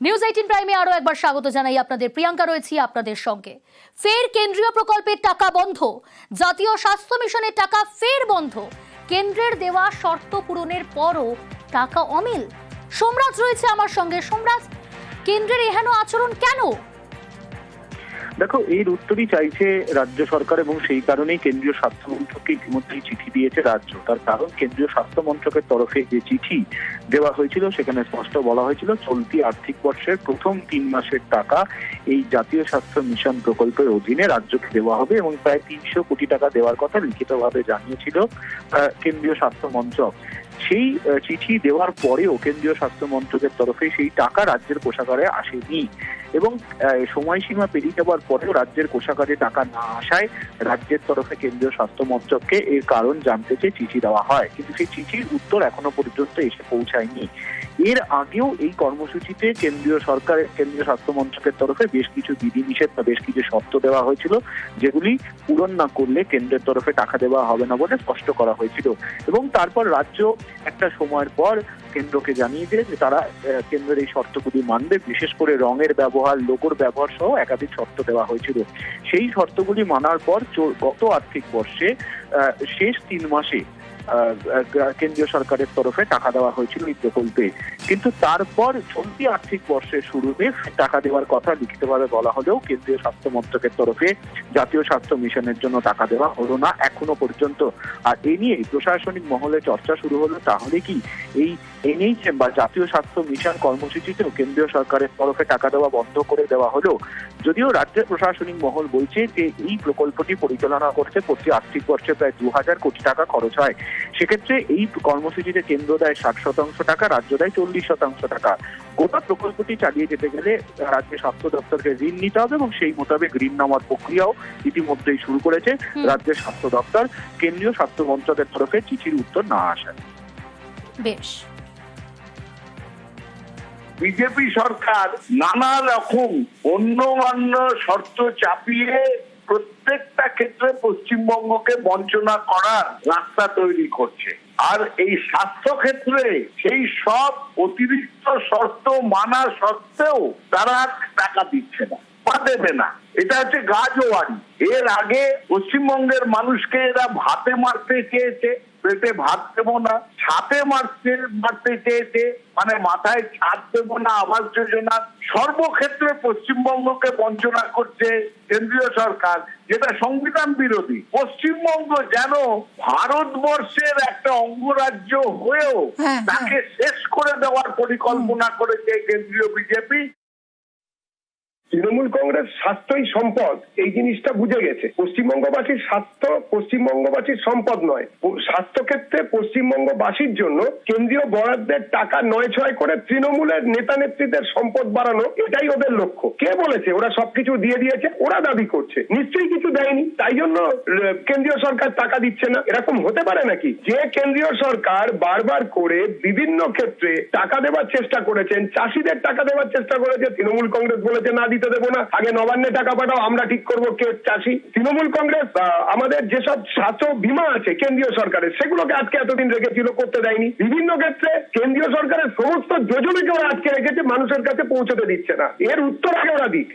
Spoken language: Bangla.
নিউজ এইটিন প্রাইমে আরও একবার স্বাগত জানাই আপনাদের। প্রিয়াঙ্কা রয়েছি আপনাদের সঙ্গে। ফের কেন্দ্রীয় প্রকল্পের টাকা বন্ধ। জাতীয় স্বাস্থ্য মিশনের টাকা ফের বন্ধ। কেন্দ্রের দেওয়া শর্ত পূরণের পরও টাকা অমিল। সোমরাজ রয়েছে আমার সঙ্গে। সোমরাজ, কেন্দ্রের এহেন আচরণ কেন? দেখো, এর উত্তরই চাইছে রাজ্য সরকার এবং সেই কারণেই কেন্দ্রীয় স্বাস্থ্য মন্ত্রককে ইতিমধ্যেই চিঠি দিয়েছে রাজ্য। তার কারণ, কেন্দ্রীয় স্বাস্থ্য মন্ত্রকের তরফে যে চিঠি দেওয়া হয়েছিল, সেখানে স্পষ্ট বলা হয়েছিল, চলতি আর্থিক বর্ষের প্রথম তিন মাসের টাকা এই জাতীয় স্বাস্থ্য মিশন প্রকল্পের অধীনে রাজ্যকে দেওয়া হবে এবং প্রায় তিনশো কোটি টাকা দেওয়ার কথা লিখিতভাবে জানিয়েছিল কেন্দ্রীয় স্বাস্থ্য মন্ত্রক। সেই চিঠি দেওয়ার পরেও কেন্দ্রীয় স্বাস্থ্য মন্ত্রকের তরফে সেই টাকা রাজ্যের কোষাগারে আসেনি। এবং সময়সীমা পেরিয়ে যাওয়ার পরেও রাজ্যের কোষাগারে টাকা না আসায় রাজ্যের তরফে কেন্দ্রীয় স্বাস্থ্য মন্ত্রককে এর কারণ জানতে চেয়ে চিঠি দেওয়া হয়। কিন্তু সেই চিঠির উত্তর এখনও পর্যন্ত এসে পৌঁছায়নি। এর আগেও এই কর্মসূচিতে কেন্দ্রীয় সরকার, কেন্দ্রীয় স্বাস্থ্য মন্ত্রকের তরফে বেশ কিছু বিধিনিষেধ বা বেশ কিছু শর্ত দেওয়া হয়েছিল, যেগুলি পূরণ না করলে কেন্দ্রের তরফে টাকা দেওয়া হবে না বলে স্পষ্ট করা হয়েছিল। এবং তারপর রাজ্য একটা সময়ের পর কেন্দ্রকে জানিয়ে দিয়ে যে তারা কেন্দ্রের এই শর্তগুলি মানবে, বিশেষ করে রঙের ব্যবহার, লোগোর ব্যবহার সহ একাধিক শর্ত দেওয়া হয়েছিল। সেই শর্তগুলি মানার পর গত আর্থিক বর্ষে শেষ তিন মাসে কেন্দ্রীয় সরকারের তরফে টাকা দেওয়া হয়েছিল এই প্রকল্পে কিন্তু তারপর চলতি আর্থিক বর্ষের শুরুতে টাকা দেওয়ার কথা লিখিতভাবে বলা হলেও কেন্দ্রীয় স্বাস্থ্য মন্ত্রকের তরফে জাতীয় স্বাস্থ্য মিশনের জন্য টাকা দেওয়া হলো না এখনও পর্যন্ত। আর এ নিয়ে প্রশাসনিক মহলে চর্চা শুরু হলো। তাহলে কি এই এনএইচএম বা জাতীয় স্বাস্থ্য মিশন কর্মসূচিতেও কেন্দ্রীয় সরকারের তরফে টাকা দেওয়া বন্ধ করে দেওয়া হলো? যদিও রাজ্যের প্রশাসনিক মহল বলছে যে এই প্রকল্পটি পরিচালনা করতে প্রতি আর্থিক বর্ষে প্রায় দু হাজার কোটি টাকা খরচ হয়। সেক্ষেত্রে এই কর্মসূচিতে কেন্দ্র দেয় ষাট শতাংশ টাকা রাজ্য দেয় চল্লিশ শতাংশ টাকা। গোটা প্রকল্পটি চালিয়ে যেতে গেলে রাজ্যের স্বাস্থ্য দপ্তরকে ঋণ নিতে হবে এবং সেই মোতাবেক ঋণ নেওয়ার প্রক্রিয়াও ইতিমধ্যেই শুরু করেছে রাজ্যের স্বাস্থ্য দপ্তর। কেন্দ্রীয় স্বাস্থ্য মন্ত্রকের তরফে চিঠির উত্তর না আসায় বেশ। বিজেপি সরকার নানা রকম অন্য অন্য শর্ত চাপিয়ে প্রত্যেকটা ক্ষেত্রে পশ্চিমবঙ্গকে বঞ্চনা করার রাস্তা তৈরি করছে। আর এই স্বাস্থ্য ক্ষেত্রে সেই সব অতিরিক্ত শর্ত মানা সত্ত্বেও তারা টাকা দিচ্ছে না। বা দেবে না। এটা হচ্ছে গাজওয়ারি এর আগে পশ্চিমবঙ্গের মানুষকে এরা ভাতে মারতে চেয়েছে পেটে ভাত দেবো না ছাতে মারতে মারতে চেয়েছে মানে মাথায় ছাদ দেবো না আবাস যোজনা। সর্বক্ষেত্রে পশ্চিমবঙ্গকে বঞ্চনা করছে কেন্দ্রীয় সরকার যেটা সংবিধান বিরোধী। পশ্চিমবঙ্গ যেন ভারতবর্ষের একটা অঙ্গরাজ্য হয়েও হ্যাঁ, তাকে শেষ করে দেওয়ার পরিকল্পনা করেছে কেন্দ্রীয় বিজেপি। তৃণমূল কংগ্রেস স্বাস্থ্যই সম্পদ, এই জিনিসটা বুঝে গেছে। পশ্চিমবঙ্গবাসীর স্বাস্থ্য পশ্চিমবঙ্গবাসীর সম্পদ নয়। স্বাস্থ্য ক্ষেত্রে পশ্চিমবঙ্গবাসীর জন্য কেন্দ্রীয় বরাদ্দের টাকা নয় ছয় করে তৃণমূলের নেতা নেত্রীদের সম্পদ বাড়ানো, এটাই ওদের লক্ষ্য। কে বলেছে? ওরা সবকিছু দিয়ে দিয়েছে, ওরা দাবি করছে। নিশ্চয়ই কিছু দেয়নি। তাই জন্য কেন্দ্রীয় সরকার টাকা দিচ্ছে না। এরকম হতে পারে নাকি? যে কেন্দ্রীয় সরকার বারবার করে বিভিন্ন ক্ষেত্রে টাকা দেওয়ার চেষ্টা করেছেন, চাষিদের টাকা দেওয়ার চেষ্টা করেছে, তৃণমূল কংগ্রেস বলেছে, না দিতে দেবো না। আগে নবান্নে টাকা পাঠাও, আমরা ঠিক করব কে চাষি। তৃণমূল কংগ্রেস আমাদের যেসব স্বাস্থ্য বিমা আছে কেন্দ্রীয় সরকারের, সেগুলোকে আজকে এতদিন রেখেছিল, করতে দেয়নি। বিভিন্ন ক্ষেত্রে কেন্দ্রীয় সরকারের সমস্ত যোজনাকে ওরা আজকে রেখেছে, মানুষের কাছে পৌঁছতে দিচ্ছে না। এর উত্তর আগে ওরা দিক।